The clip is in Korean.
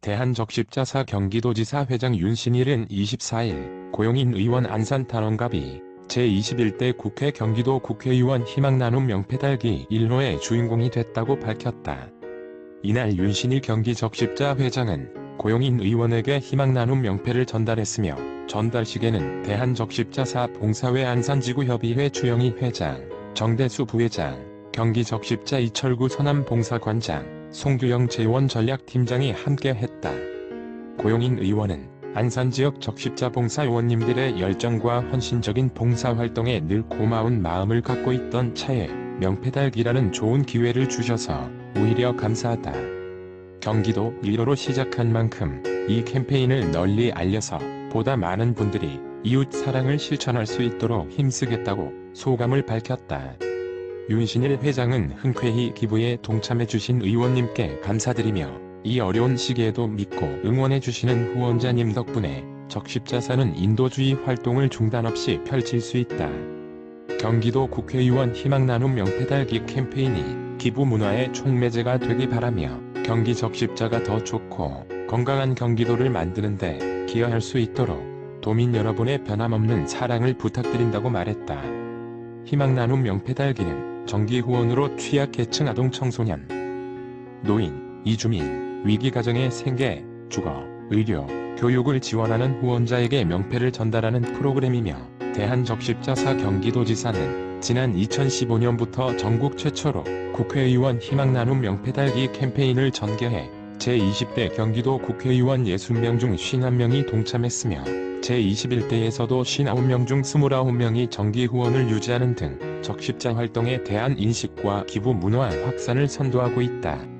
대한적십자사 경기도지사 회장 윤신일은 24일 고용인 의원 안산 탄원갑이 제21대 국회 경기도 국회의원 희망나눔 명패달기 1호의 주인공이 됐다고 밝혔다. 이날 윤신일 경기적십자 회장은 고용인 의원에게 희망나눔 명패를 전달했으며 전달식에는 대한적십자사 봉사회 안산지구협의회 주영희 회장, 정대수 부회장, 경기 적십자 이철구 서남봉사관장, 송규영 재원전략팀장이 함께했다. 고용인 의원은 안산 지역 적십자 봉사 의원님들의 열정과 헌신적인 봉사 활동에 늘 고마운 마음을 갖고 있던 차에 명패달기라는 좋은 기회를 주셔서 오히려 감사하다. 경기도 1호로 시작한 만큼 이 캠페인을 널리 알려서 보다 많은 분들이 이웃 사랑을 실천할 수 있도록 힘쓰겠다고 소감을 밝혔다. 윤신일 회장은 흔쾌히 기부에 동참해주신 의원님께 감사드리며 이 어려운 시기에도 믿고 응원해주시는 후원자님 덕분에 적십자사는 인도주의 활동을 중단 없이 펼칠 수 있다. 경기도 국회의원 희망나눔 명패달기 캠페인이 기부 문화의 촉매제가 되기 바라며 경기 적십자가 더 좋고 건강한 경기도를 만드는데 기여할 수 있도록 도민 여러분의 변함없는 사랑을 부탁드린다고 말했다. 희망나눔 명패달기는 정기 후원으로 취약계층 아동 청소년, 노인, 이주민, 위기가정의 생계, 주거, 의료, 교육을 지원하는 후원자에게 명패를 전달하는 프로그램이며 대한적십자사 경기도지사는 지난 2015년부터 전국 최초로 국회의원 희망나눔 명패달기 캠페인을 전개해 제20대 경기도 국회의원 60명 중 51명이 동참했으며 제21대에서도 59명 중 29명이 정기 후원을 유지하는 등 적십자 활동에 대한 인식과 기부 문화 확산을 선도하고 있다.